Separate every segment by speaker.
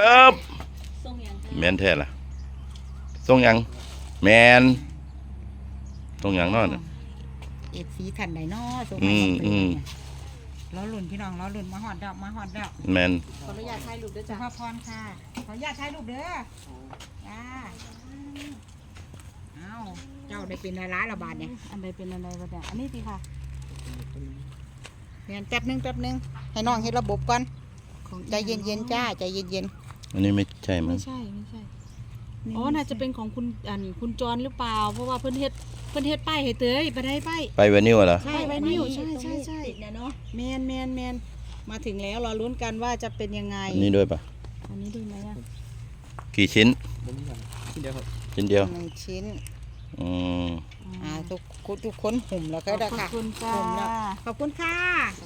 Speaker 1: ครับ
Speaker 2: ส่งอย่าง
Speaker 1: แมนแท้ล่ะส่งหยัง แมนส่งหยังเนอน
Speaker 3: เอฟซีขันไหนนอส่ง
Speaker 1: อื
Speaker 3: ให้
Speaker 1: ม
Speaker 3: น้องเต
Speaker 1: อื
Speaker 3: ย
Speaker 1: ม
Speaker 3: เนี่ยล้อลุ่นพี่น้องล้อลุ่นมาหอดดอกมาหอดดอก
Speaker 1: แมน
Speaker 2: ขออนุญาตถ่ายรูปด้วย
Speaker 3: สุ
Speaker 2: จ้ะ
Speaker 3: ภาพรค่ะ ขออนุญาตถ่ายรูปเด้อจ้าเอ้าเจ้าได้เป็นร้ายระบาดเนี่ย
Speaker 2: อันใดเป็นอันใดวะเนี่ยอันนี้ดีค่ะ
Speaker 3: เพียนแป๊บหนึงแป๊บหนึงให้น้องเฮ็ดระบบก่อน
Speaker 2: ของ
Speaker 3: ใจเย็นๆจ้าใจเย็น
Speaker 1: อันนี้ไม่ใช่มั้
Speaker 2: ไม่
Speaker 1: ง
Speaker 2: ใช่ไม่ใช่
Speaker 3: ๆ
Speaker 2: อ๋อน่าจะเป็นของคุณอันคุณจรหรือเปล่า เพราะว่าเพิ่นเฮ็ดเพิ่นเฮ็ดป้ายให้เตยไปได้ป้าย
Speaker 1: ไปเวนิวเหรอ
Speaker 2: ใช่ไวนิวใช่ใช่ใช่
Speaker 3: ติดเนี่ยเนาะ
Speaker 2: แมนแมนแมนมาถึงแล้วรอลุ้นกันว่าจะเป็นยังไง
Speaker 1: อันนี้ด้วยปะ
Speaker 2: อันนี้ดูไหมอะ
Speaker 1: กี่ชิ้น
Speaker 4: ที่เดียวครับ
Speaker 1: ชิ้นเดียว
Speaker 3: หนึ่งชิ้น
Speaker 1: อืม
Speaker 3: อ่าทุกคนทุกคนหุ่มแล้ว
Speaker 2: ข
Speaker 3: ก็
Speaker 2: อบ
Speaker 3: ได้
Speaker 2: พระ
Speaker 3: ค่ะ
Speaker 2: คุณจ้า
Speaker 3: หุ่มแล้วขอบคุณค่ะ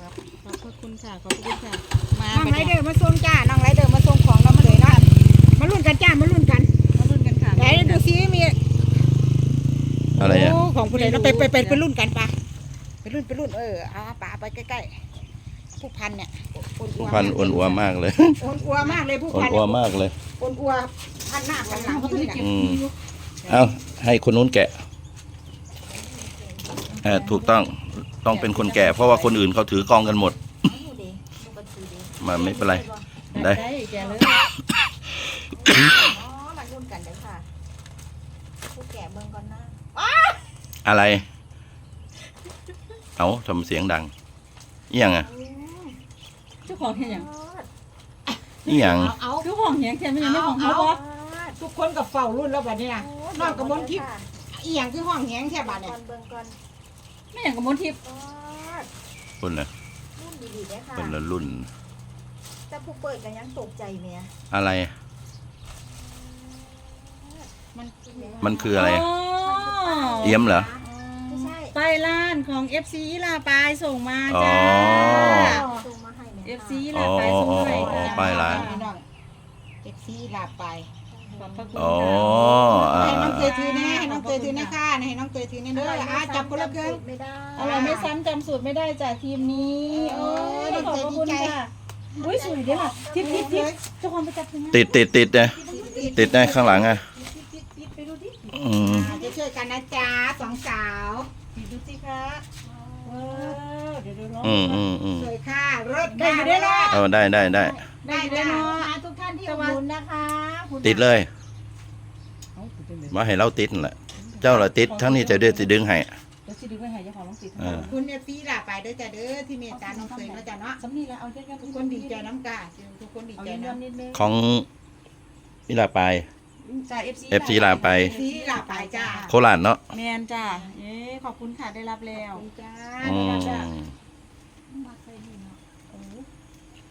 Speaker 2: ขอบพระคุณค่ะขอบพระคุณค่ะมา
Speaker 3: น้อง
Speaker 2: ไป
Speaker 3: ไรเดอร์มาส่งจ้าน้องไรเดอร์มาส่งของเรามาเลยเนาะ มาลุ้นกันจ้ามาลุ้นกัน
Speaker 2: มาลุ้นกันค่ะ
Speaker 3: ไหนดูซิมี
Speaker 1: อะไรอะ
Speaker 3: โของผู้ใดเราไปไปไปไปรุ่นกันปะไปรุ่นไปรุ่นเออเอาปะไปใกล้ๆผู้พันเนี่ย
Speaker 1: ผู้พันอ้วนอัวมากเลย
Speaker 3: อ้วนอัวมากเลยผู้
Speaker 1: อ้วน
Speaker 3: พัน
Speaker 1: อัวมากเลย
Speaker 3: อ้วนอัวพันหน้าพันหลังเขาเนี่ย
Speaker 1: อืมเอาให้คนนู้นแกะเออถูกต้องต้องเป็นคนแกะเพราะว่าคนอื่นเขาถือกองกันหมด มาไม่เป็นไรได้
Speaker 2: แกเลย
Speaker 3: อ๋อมารุ่นกันเดี๋ยวค่ะผู้แก่เมืองก่อนนะ
Speaker 1: อะไร เอาทำเสียงดังอีหยังอะ
Speaker 2: เจ้าของเฮ็ดหยัง
Speaker 1: อีหยัง
Speaker 3: เอาเอา
Speaker 2: เจ้าของเฮ็ดแค่ไม่ยังไม่ของเขาบ่
Speaker 3: ทุกคนกับเฝ้ารุ่นแล้วบัดนี้นะ นอกกับมนทิพย์อีหยังคือห้องแหงแค่บัดเนี่ย
Speaker 5: เบิ่งก่อน
Speaker 2: ไม่อย่างกับมนทิพย์
Speaker 5: ก็
Speaker 1: คนละ
Speaker 5: รุ่นดีๆเด้อค่ะ
Speaker 1: คนละรุ่น
Speaker 5: แต่ผู้เปิดก็ยังตกใจเมีย
Speaker 1: อะไร
Speaker 3: มัน
Speaker 1: มันคืออะไร
Speaker 2: อ๋อ
Speaker 1: เอี้ยมเหรอ
Speaker 5: ไม่ใช่
Speaker 2: ไปร้านของ FC ลาปายส่งมาจ้า
Speaker 1: อ๋อ
Speaker 5: ซูมมาให้แม่
Speaker 2: FC ลาปายส่งมาให้
Speaker 1: อ๋อ
Speaker 2: จ้า
Speaker 1: ป้ายร้าน
Speaker 3: พี่น้องเอฟซีลาไป
Speaker 2: ขอบพระคุณ
Speaker 1: อ๋อ
Speaker 2: ค่ะ
Speaker 1: อ่า
Speaker 3: ให้น้องเตยถือแน่ให้น้องเตยถือแน่ค่ะให้น้องเตยถือแน่เด้ออะจับคนละครึ่ง
Speaker 5: ไม่ได้
Speaker 2: อร่อยไม่ซ้ำจำสูตรไม่ได้จากทีมนี้ โอ้ยขอบพระคุณค่ะอุ้ยสวยเด้อค่ะทิปทิปทิปเจ้าของไปจับถึงนะ
Speaker 1: ติดติดติดนะติดนะข้างหลังอะ
Speaker 2: ติดติดไปดูดิ
Speaker 1: อืม
Speaker 3: อ่าจะช่วยกันนะจ๊ะสองสาว
Speaker 2: ติดดูสิคะเออเดี๋ยวเดี๋ยวน้อง
Speaker 1: อืมอืมอืม
Speaker 3: สวยค่ะรถ
Speaker 2: ได้อยู่ด้วยเนาะ
Speaker 1: เอาได้ได้ได้
Speaker 3: ได้
Speaker 2: ได้
Speaker 3: จ้ะ
Speaker 2: เนาะ
Speaker 5: ขอบทุกท่านที่อุดหนุนนะคะคุณ
Speaker 1: ติดเลยมาให้เราติดนั่นแหละ เจ้าเราติดทั้งนี้จะเดือดจะดึงให้
Speaker 2: เดี๋ยวสิดึงไปหายเจ้าของลองติด
Speaker 1: เออ
Speaker 3: คุณเอฟซีลาไปเด้อจ้ะเด้อที่เมตตาน้องเตยเนาะจ้ะเนาะ
Speaker 2: สำนีแล้วเอาเยอะๆ
Speaker 3: ทุกคนดีใจน้ำกาทุกคนดี
Speaker 2: เอา
Speaker 3: ใจ
Speaker 2: เย
Speaker 3: นะ
Speaker 2: อะๆนิดนึง
Speaker 1: ของนิลาปาย
Speaker 2: จ้า FC
Speaker 1: FC ลาไป
Speaker 3: ซีลาไปจ้า
Speaker 1: โคราชเนาะ
Speaker 2: แมนจ้าเอ๊ะขอบคุณค่ะได้รับแล้ว
Speaker 3: จ้า
Speaker 1: อืม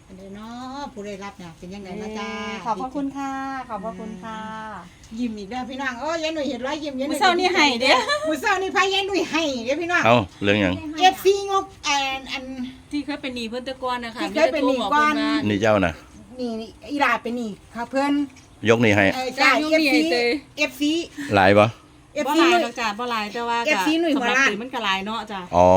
Speaker 3: อันเดยวเนาะผู้ได้รับเนี่ยเป็นยังไงนะจ้า
Speaker 2: ขอบพระคุณค่ะ ขอบพระคุณค่ะ
Speaker 3: ยิ้มอีกแล้วพี่น้องโอ้ยยันหนุ่ยเห็นร้อยยิ้มยันห
Speaker 2: มื้
Speaker 3: นุ่
Speaker 2: อยเช้านี่ให้เด้อ
Speaker 3: มือเศร้านี่พายันหนุ่ยให้เด้อพี่น้อง
Speaker 1: เอาเรื่องหยัง
Speaker 3: เอฟซีงกอันอัน
Speaker 2: ที่เคยเป็นหนี้เพิ่นแตะกอนนะคะ
Speaker 3: ที่เคยเป็นหนี้ก่อน
Speaker 2: มีแต่โทรบกเพิ่ว่า
Speaker 1: นี่เจ้านะ
Speaker 3: นี่อีลาเป็นนี่ค่ะเพื่อน
Speaker 1: ยกนี่ให้
Speaker 3: เออจ้า
Speaker 2: จ้า
Speaker 3: เอฟ
Speaker 2: ยกนี่
Speaker 3: ซี
Speaker 2: ให้เตย
Speaker 3: เอฟซี
Speaker 1: หลายปะ
Speaker 3: เอฟ
Speaker 2: บ่
Speaker 3: ซี
Speaker 2: หลายดอกจ้าบ่หลายแต่ว่าก็
Speaker 3: FC หนุ่ยหัว
Speaker 2: สำหรับ
Speaker 3: ล้าน
Speaker 2: ตีมันก็หลายเนาะจ้า
Speaker 1: อ๋อ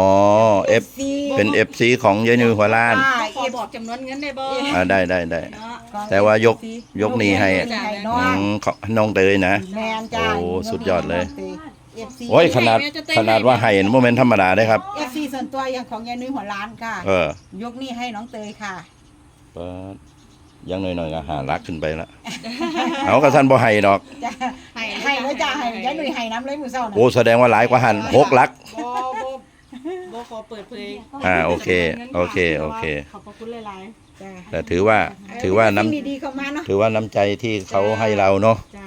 Speaker 1: เอฟ
Speaker 3: ซี
Speaker 1: เป็นเอฟซีของยายนิวหัวล้าน
Speaker 3: อ่า
Speaker 2: ขอบอกจำนวนเงินได้บ่
Speaker 1: อ่าได้ได้ได้
Speaker 2: เนาะ
Speaker 1: แต่ว่ายกยกนี่ให้
Speaker 3: ให้น้อ
Speaker 1: อื
Speaker 3: ง
Speaker 1: มขอน้องเตยนะ
Speaker 3: แมนจ้า
Speaker 1: โอ้สุดยอดเลย
Speaker 3: เอฟซี
Speaker 1: โอ้ยขนาดขนาดว่าให้โมเมนต์ธรรมดาได้ครับ
Speaker 3: เอฟซีส่วนตัวอย่างของยายนุ้ยหัวล้านค่ะ
Speaker 1: เออ
Speaker 3: ยกนี่ให้น้องเตยค่ะ
Speaker 1: เปิด ยังหน่อยๆก็หารักขึ้นไปละเอากระสันบ่ให้ดอก
Speaker 3: จ้าให้ให้เลยจ้าให้ยายนุ้ยให้น้ำเลยมือเศร้าน่ะ
Speaker 1: โอ้แสดงว่าหลายกว่าหันหกลัก
Speaker 2: บ่บ่บ่ขอเปิดเผย
Speaker 1: อ่าโอเคโอเคโอเค
Speaker 2: ขอบพระคุณหลาย
Speaker 3: จ้า
Speaker 1: แต่ถือว่าถือว่าน้
Speaker 3: สิ่งดีๆเข้ามาเนาะำ
Speaker 1: ถือว่าน้ำใจที่เขาให้เราเนาะ
Speaker 2: ๆจ้า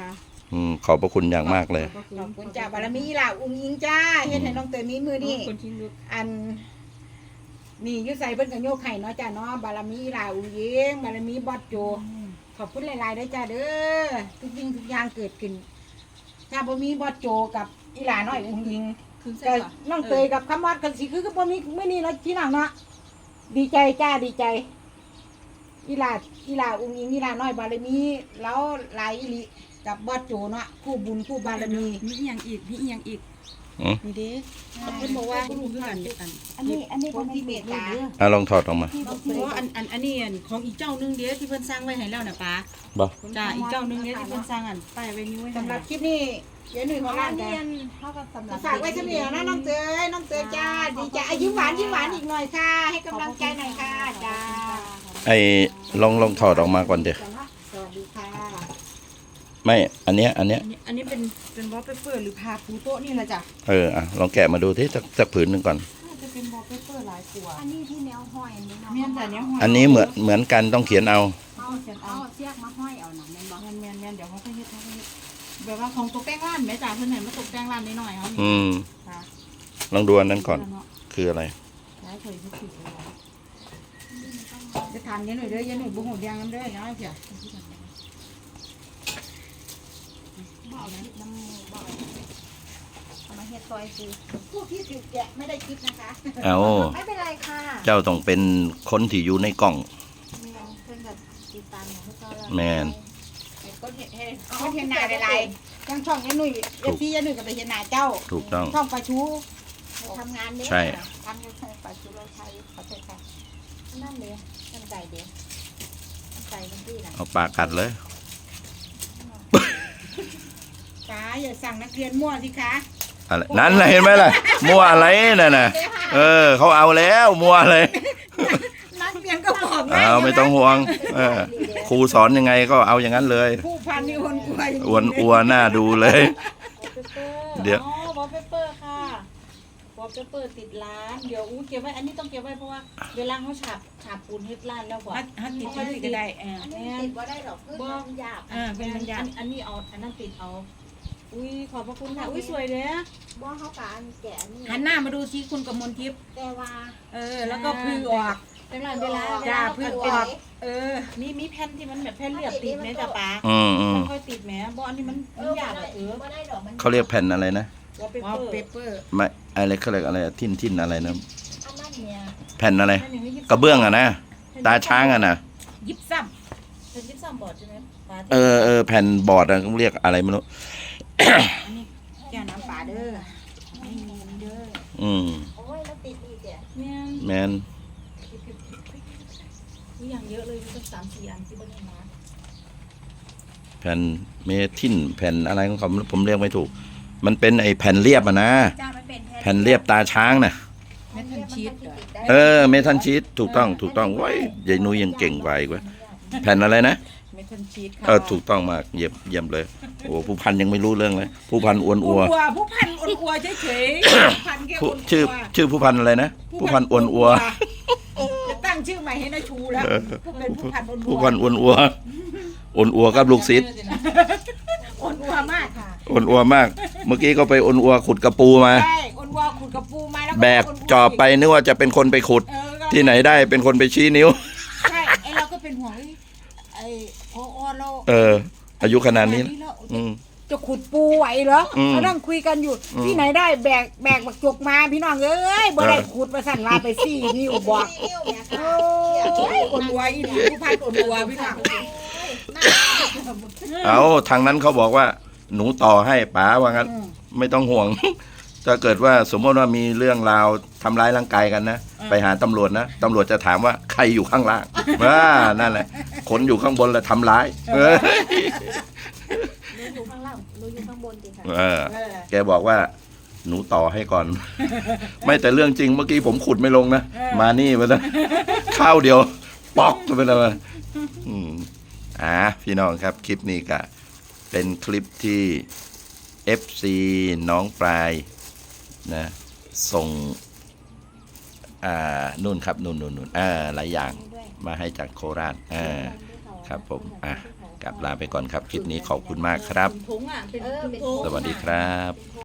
Speaker 1: อืมขอบพระคุณอย่างมากเลย
Speaker 2: ขอบพระ
Speaker 3: ขอบคุณจ้าบารมีล่ะอุ้งอิงจ้าเฮ็ดให้น้องเตยมีมือนี่
Speaker 2: คนที่ลุก
Speaker 3: อัน นี่อยุใส่เพิ่นก็โยกไข่เนาะจ้าเนาะบารมีล่ะอุ้งอิงบารมีบอดโจ ขอบคุณหลายๆด้วยจ้าเด้อทุกสิ่งทุกอย่างเกิดขึ้นถ้าบ่มีบอดโจกับอีหลาน้อยอุ้งอิง
Speaker 2: คือใส่
Speaker 3: ก็
Speaker 2: ก่อน
Speaker 3: น้องเตยกับคำมอดกันสิคือก็บ่มีมื้อนี้เนาะพี่น้องเนาะดีใจจ้าดีใจ อีหลาอีหลาอุ้งอิงอีหลาน้อยบารมีแล้วหลายอีหลีกับบอดโจเนาะคู่บุญคู่บารมี
Speaker 2: มีอีหยังอีกมีอีหยังอีก
Speaker 1: อืม
Speaker 2: นี่เด้
Speaker 3: เพิ่นบอกว่าบ่รู้คือกันอัน
Speaker 2: อันนี้อันนี้
Speaker 3: คนที่เมตตา
Speaker 1: อะลองถอดออกมา
Speaker 2: เพราะว่าอันอันอันนี้อันของอีกเจ้าหนึงเด้ที่เพิ่นสร้างไว้ให้แล้วน่ะป้า
Speaker 1: บ่
Speaker 2: จ้าอีกเจ้าหนึงเด้ที่เพิ่นสร้างอันป้ายไว้นิ้วไว้ให้
Speaker 3: สำหรับคลิปนี้เดี๋ยวหนุ่ยของร้าน
Speaker 5: เนี
Speaker 3: จ้ะ
Speaker 5: ยนเท่ากับสำหรับ
Speaker 3: ฝากไว้เสมอนะน้องเตยน้องเตยจ้าดีจ้าอายุหวานยิ้มหวานอีกหน่อยค่ะ ให้กำลังใจหน่อยค่ะจ้า
Speaker 1: ไอ้ลองลองถอดออกมาก่อนเดี๋ยว
Speaker 3: สวัสดีค่ะ
Speaker 1: ไม่ อันเนี้ย อันเนี้ย
Speaker 2: อันนี้อันนี้เป็นเป็นวอลเปเปอร์หรือพาปูโต๊ะนี่แหละจ้ะ
Speaker 1: เอออะลองแกะมาดูที่สักสักผืนหนึ่งก่อน
Speaker 2: น่าจะเป็นวอลเปเปอร์หลายตัว
Speaker 5: อันนี้ที่แนวห้อยอันนี้เนาะ
Speaker 2: เมียนแต่เนี้ยห้อย
Speaker 1: อันนี้เหมือนเหมือนกันต้องเขียนเอา
Speaker 5: เอาเอาเสียกมาห้อยเอาหนังแม่นบ่
Speaker 2: เมียนเมียนเมียนเดี๋ยวเขาค่อยเฮ็ดเขาค่อยเฮ็ดแบบว่าของตกแต่งร้านไหมจ้ะเพิ่นเห็นมาตกแต่งร้านนิดหน่อยเขานี่
Speaker 1: อืม
Speaker 2: ค่ะ
Speaker 1: ลองดูอันนั้นก่อน
Speaker 2: เนาะ
Speaker 1: คืออะไร
Speaker 2: ย้ายเคยเฮ็ดผิดเลย
Speaker 3: จะทานยันหนุ่ยเด้อยันหนุ่ยบุ้งหูเดียงน้ำเด้อน้อยเสีย
Speaker 5: บ่เอาน้ำน้ำบ่เอาเอามาเฮ็ดซอยคือ
Speaker 3: ผู้ที่ถูกแกะไม่ได้คิดนะคะ
Speaker 1: เอา
Speaker 5: ไม่เป็นไรค่ะ
Speaker 1: เจ้าต้องเป็นคนที่อยู่ในกล่อง
Speaker 5: เมียนเพิ่นกับติดตามของพวกเราแล้ว
Speaker 1: แม่น
Speaker 3: ก็เห็นเห็นก็เห็นหน้าหลายๆยังช่องยันหนุ่ยเอฟซียันหนุ่ยก็ไปเห็นหน้าเจ้า
Speaker 1: ถูกต้อง
Speaker 3: ช่องประชู
Speaker 5: ทำงานเนี่ย
Speaker 1: ใช่
Speaker 5: ทำอยู่ในปัจจุบันไทยขอโทษค่ะนั่นเลยน้ำใจเดียวน้ำใจมันดีนะ
Speaker 1: เอาปากกัดเลย
Speaker 3: จ้าอย่าสั่งนักเรียนมั่วสิคะ
Speaker 1: อะไรนั่นน่ะเห็นไหมล่ะมัวอะไรนั่นน่ะเออเขาเอาแล้วมัวอะไร
Speaker 3: นักเรียนก็บอก
Speaker 1: เอาไม่ต้องห่วงเออครูสอนยังไงก็เอาอย่างนั้นเลย
Speaker 3: ผู้พันนี่คนกลัวอย่าง
Speaker 1: อวนอัวหน้าดูเลย เดี๋ยว
Speaker 2: อ๋อวอลเปเปอร์ค่ะวอลเปเปอร์ติดร้าน เดี๋ยวอู้เก็บไว้ อันนี้ต้องเก็บไว้เพราะว่าเวลาเขาฉาบฉาบปูนเฮ็ดร้านแล้วบ่ถ้าติดก็ติดก็ได้เออ
Speaker 5: อันนี้ติดว่าได้หรอกคือมันหยาบ
Speaker 2: อ่าเป็นมันยางอันนี้เอาอันนั้นติดเอา อุ้ยขอบพระคุณค่ะ อุ้ยสวยเลยอะ
Speaker 5: บ่เขากอันแกะนี่
Speaker 3: หันหน้ามาดูสิคุณกับมนทิพย์
Speaker 5: แต่ว่า
Speaker 3: เออ แล้วก็พือออก
Speaker 2: เป็นไรเวลา
Speaker 3: จ้า
Speaker 2: เวล
Speaker 3: พึ่ง
Speaker 2: เว
Speaker 3: อ
Speaker 2: ลา
Speaker 3: อก เออ
Speaker 2: มีมีแผ่นที่มันแบบแผ่นเรียบติดไหมจ้ะป้า
Speaker 1: อืมอืม
Speaker 2: ค่อยๆติดแหมบ่อันนี้มัน
Speaker 5: เอ
Speaker 2: มัน
Speaker 5: อ
Speaker 2: หยาบ
Speaker 5: บ่
Speaker 2: อะ
Speaker 5: ได้
Speaker 2: เออ
Speaker 5: บ่ได้ดอกมัน
Speaker 1: เขาเรียกแผ่นอะไรนะ
Speaker 2: วอลเป
Speaker 3: วอล
Speaker 2: เปอร์
Speaker 3: เปเปอร์
Speaker 1: ไม่อะไรเขาเรียกอะไรทินทินอะไรนะ
Speaker 5: อันนั้นเนี่ย
Speaker 1: แผ่นอะไร
Speaker 2: แผ่นอย่างนี้ยิบ
Speaker 1: กระเบื้องอะนะตาช้างอะนะ
Speaker 3: ยิบซ้
Speaker 2: เป็นยิบซ้ำบอร์ดใช่ไหมป้า
Speaker 1: เออเออแผ่นบอร์ดอะเขาเรียกอะไรไม่รู้ำ
Speaker 3: แก้วน้ำป่าเด้อไม่มีเด้อ
Speaker 1: อืม
Speaker 5: โอ้ยแล้วติดอีกแก
Speaker 2: แม่น
Speaker 1: แมน
Speaker 2: มีอย่างเยอะเลยมีตั้งสามสี่อันที่บนนี้มา
Speaker 1: แผ่นเมทินแผ่นอะไรของเขาผมเรียกไม่ถูก มันเป็นไอ้แผ่นเรียบอะนะ
Speaker 5: จ้ามันเป็น
Speaker 1: แผ่นเรียบตาช้างน่ะ
Speaker 3: เม็ดทันชีสเหรอ
Speaker 1: เออเมทัลชีตถูกต้องถูกต้องว้ยยายนุ้ยยังเก่งกว่าอีกเว้ยแผ่นอะไรนะ
Speaker 3: เม็ดทันชีสค่ะ
Speaker 1: เออถูกต้องมากเยี่ยมเยี่ยมเลย โอ้ผู้พันยังไม่รู้เรื่องเลย ผู้พันอ้วนอั
Speaker 3: ผู้
Speaker 1: ว
Speaker 3: พันผู้พันอ้วนอัวเฉยๆผู้พันแค่
Speaker 1: ผู้
Speaker 3: อ้วนอัว
Speaker 1: ชื่อชื่อผู้พันอะไรนะ ผู้พันอ้วนอัว
Speaker 3: จะตั้งชื่อใหม่ให้นาชูแล้ว
Speaker 1: เออ
Speaker 3: ผู้เป็นผู้พันอ้วนอัว
Speaker 1: ผู้พันอ้วนอัวอ้วนอัวกับลูกศิษย์
Speaker 3: อ้วนอัวมากค่ะ
Speaker 1: อ้วนอัวมาก เมื่อกี้ก็ไปอ้วนอัวขุดกระปูมา
Speaker 3: ใช่อ้วนอัวขุดกระปูมาแล้ว
Speaker 1: แบกจอบไปนึกว่าจะเป็นคนไปขุด
Speaker 3: เออก็
Speaker 1: ที่ไหนได้เป็นคนไปชี้นิ้ว
Speaker 3: ใช่ไอเราก็เป็นห่วงเอ้ยไอ้พอเรา
Speaker 1: เออ อายุขนาดนี้ แล้ว
Speaker 3: แล้ว
Speaker 1: อืม
Speaker 3: จะขุดปูไหวเหรอ
Speaker 1: อืม
Speaker 3: เรานั่งคุยกันอยู่
Speaker 1: อืม
Speaker 3: ที่ไหนได้แบกแบกบักจกมาพี่น้องเอ้ยบ่ได้
Speaker 1: เออ
Speaker 3: ขุดมาสั่นลาไปสี่นิ้วบอก
Speaker 5: นิ้วเนี่ย
Speaker 3: โอ้
Speaker 5: ค่ะ
Speaker 3: ยอนวัวอีหลีผู้พันอนวัวพี่น้อง
Speaker 1: เอาทางนั้นเขาบอกว่า หนูต่อให้ป๋าว่างั้น
Speaker 3: อืม
Speaker 1: ไม่ต้องห่วง ถ้าเกิดว่าสมมติว่ามีเรื่องราวทำร้ายร่างกายกันนะ ไปหาตำรวจนะตำรวจจะถามว่าใครอยู่ข้างล่าง ว่านั่นแหละ คนอยู่ข้างบนแล้วทำร้ายเออ
Speaker 5: รู้อยู่ข้างล่างรู้อยู่ข้างบนดีค่ะ
Speaker 1: เออ
Speaker 3: เออ
Speaker 1: แกบอกว่า หนูต่อให้ก่อน ไม่แต่เรื่องจริงเมื่อกี้ผมขุดไม่ลงนะ
Speaker 3: เออ
Speaker 1: มานี่มาแล้วข้าวเดียว ปอกไปเลยมาอืมอ่าพี่น้องครับคลิปนี้ก็เป็นคลิปที่ FC น้องปลายนะส่ง อ่านู่นครับนู่นนู่นนู่นอ่าหลายอย่าง มาให้จากโคราชอ่าครับผมอะกลับลาไปก่อนครับคลิปนี้ขอบคุณมากครับ
Speaker 2: ถุงอะเป็น
Speaker 5: เออเป็น
Speaker 2: ถุง
Speaker 1: สวัสดีครับ